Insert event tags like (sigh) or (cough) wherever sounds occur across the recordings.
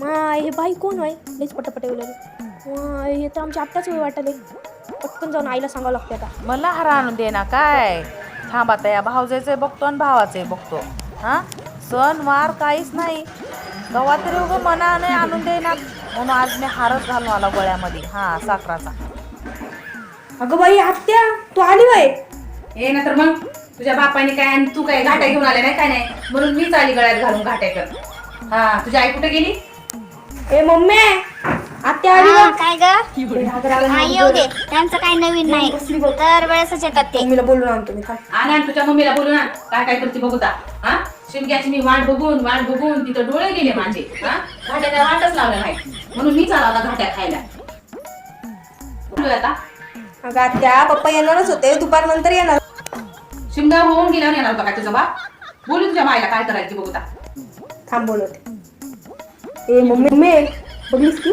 माय हे बाई कोण आहे? लईच पटापट माय हे तर आमच्या आत्ताच वेळ वाटले पटकन जाऊन आईला सांगावं लागते आता. मला हार आणून दे ना काय? थांब या भावजाचे बघतो आणि भावाचे बघतो. हा? सण वार काहीच नाही. गव्हा तरी उगं मनाने आणून दे ना. म्हणून आज मी हारच घालून आला गळ्यामध्ये. हा साखराचा. अगं बाई आत्या तू आली वय ये ना तर मग. तुझ्या बापाने काय आणि तू काय घाट्या घेऊन आले नाही काय नाही? म्हणून मीच आली गळ्यात घालून घाट्या कर हा तुझी आई कुठे गेली? ए मम्मी आत्या आली हा, बा. काय ग? हा येऊ दे त्यांचं काही नवीन नाही. दर वेळेसच येतात ते मम्मीला बोलून आणतो मी थांब. आण आण तुझ्या मम्मीला बोलू ना काय काय करते बघू ता हा? शिमग्याची मी वाट बघून वाट बघून तिथं डोळे गेले माझे. हा? काय वाटच लावल्या नाही. म्हणून मी चालवला घाट्या खायला. बोलू आता. अगं आत्या पप्पा येणारच होते. दुपार नंतर येणार. शिमगा होऊन गेल्यावर येणार होता काय तुझा बाप? बोलू तुझ्या मायला काय करायची बघू ता थांब बोलवते ए मम्मी मम्मी बघलीस की?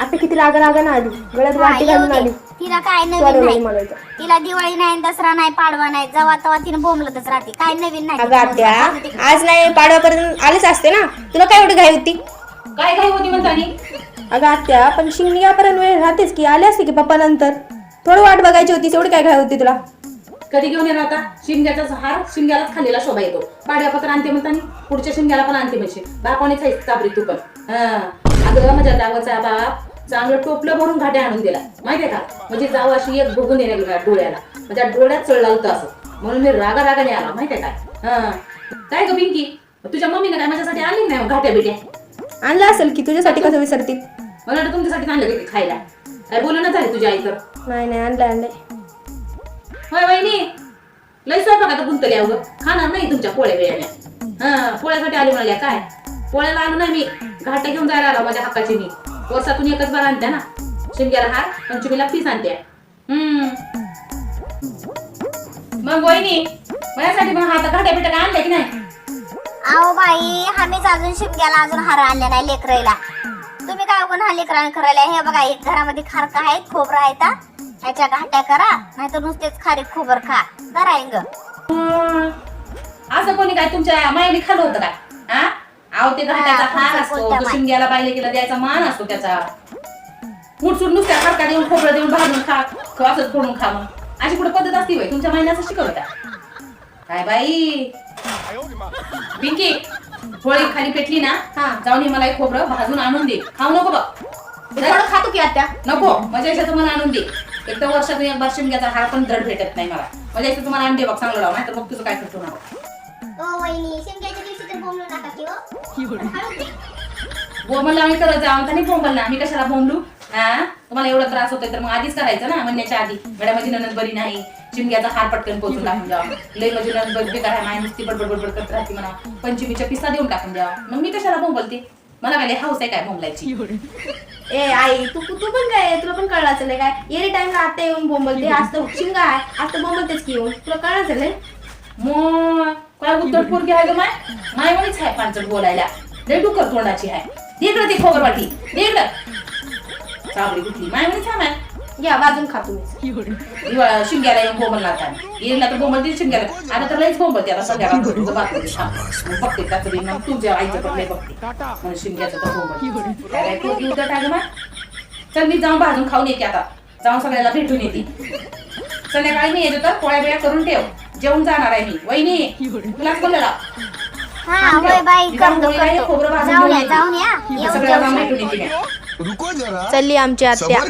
आता किती रागा रागानं आली. गळ्यात हा, वाटी येऊ घालून दे. आली तिला काय नवीन नाही. तिला दिवाळी नाही दसरा नाही पाडवा नाही. जेव्हा तेव्हा तिने बोंबलतच राहते. काय नवीन नाही अगं आत्या आज नाही पाडव्यापर्यंत आलेच असते ना. तुला काय एवढी घाई होती? काय काय होती म्हणतानी? अगं आत्या पण शिंगण्यापर्यंत वेळ राहतेच की. आले असते की पप्पा नंतर. थोडं वाट बघायची होती एवढी काय घाई होती तुला? कधी घेऊन येणार आता? शिमग्याचा हार शिमग्यालाच खाल्लेला शोभा येतो. पाड्यापत्र आणते म्हणतानी पुढच्या शिमग्याला पण आणते म्हणजे बापाने खायची चाबरी तू पण. अगं माझ्या जावाचा बाप चांगलं टोपलं भरून घाट्या आणून दिला. माहितीये का? म्हणजे जाव अशी एक बघून येण्या डोळ्याला. माझ्या डोळ्यात चढला होता असं. म्हणून मी रागा रागाने आला. माहितीये काय हा. काय ग पिंकी? तुझ्या मम्मीने काय माझ्यासाठी आणली नाही घाट्या बिट्या? आणलं असेल की तुझ्यासाठी कसं विसरतील? मला वाटतं तुमच्यासाठी आणलं की खायला. काय बोलू ना झाली तुझ्या आई तर? नाही नाही आणलं आणलंय. होय वहिनी. लय स्वयंपाकात आता गुंतले अगं खाणार नाही तुमच्या पोळ्या वेळेने हा पोळ्यासाठी आली म्हणाल्या काय? पोळ्याला आलो नाही मी. घाटे घेऊन जायला आला माझ्या हक्काची मी. वर्षातून एकच बार आणते ना. शिमग्याला हार पंचमीला पीस आणते हम्म. मग वहिनी माझ्यासाठी मग आता घाट्या पिठा काय आणल्या की नाही? अहो बाई आम्हीच अजून शिमग्याला अजून हार आणले नाही लेकरायला. तुम्ही काय बघून हा खरं करायला हे बघा एक घरामध्ये खारका आहेत खोबरा आहेत ह्याच्या घाट्या करा नाहीतर नुसतेच खारी खोबर खा. जरा ग हं. असं कोणी काय तुमच्या मायने खाल्लं होतं काय? हा? अहो ते घाट्याचा हार तुमच्या असतो कोणत्या तो माय? शिमग्याला बायले गेला द्यायचा मान असतो त्याचा. नुसत्या देऊन खोबरं देऊन भाजून खा. ख- असंच फोडून खा मग. अशी कुठे पद्धत असती तुमच्या मायने असं शिकवता काय बाई? पिंकी होळी खाली पेटली ना हा. जाऊन हे मला एक खोबरं भाजून आणून दे. खाऊ नको बघ खातो की आत्या. नको माझ्या याच्यात तुम्हाला आणून दे. एक तर वर्षातून एक बार शिमग्याचा हार पण दर भेटत नाही मला. माझ्या याच्यात तुम्हाला दे बघ चांगलं लाव नाही तर मग तुझं काय करतो ना ओ वहिनी शिमग्याच्या दिवशी तर बोंबलू नका की हो. बोंबल आम्ही करत जाऊ आणि बोंबल ना आम्ही कशाला बोंबलू? हा? तुम्हाला एवढा त्रास होतोय तर मग आधीच करायचं ना म्हणण्याच्या आधी. मॅडम माझी ननद बरी नाही. चिमग्याचा हार पटकन पोचून टाकून द्यावा. लय माझी ननद बरी बेकार आहे माय नुसती बडबड बडबड करत राहते म्हणा. पंचमीच्या पिस्ता देऊन टाकून द्यावा. मग मी कशाला बोंबलते? मला काय हाऊस आहे काय बोंबलायची? (laughs) ए आई तू तू पण काय तुला पण कळलं असेल काय? एनी टाइम आत्या येऊन बोंबलते आज तर शिंगा आहे आज तर बोंबलतेच की येऊन. तुला कळलं असेल हे? मग काय उत्तर पोरगी आहे ग माय? माय म्हणीच आहे पांचट बोलायला. लय डुकर तोंडाची आहे इकडं ती खोबर वाटी इकडं. चाबडी कुठली माय म्हणीच आहे माय. घ्या वाजून खा तुम्ही. दिवाळा शिमग्याला येऊन बोंबल आता येईल तर बोंबल दिली शिमग्याला. आता तर लईच बोंबलते आता संध्याकाळ तुझं बातमी मग बघते त्याचं बी मग तुझ्या आईचं पण लई बघते. म्हणून शिमग्याचं तर बोंबल. काय चल मी जाऊन भाजून खाऊन येते आता. जाऊन सगळ्याला भेटून येते. संध्याकाळी मी येतो तर पोळ्या बिळ्या करून ठेव. जेवून जाणार आहे मी. वहिनी तुलाच हा करतो खोबरं भाजून सगळ्याला जाऊन भेटून येते मी. रुको जरा. चालली आमची आत्या.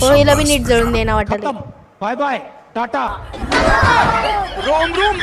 होळीला बी नीट जळून देणार वाटत बाय बाय. टाटा. रोम रोम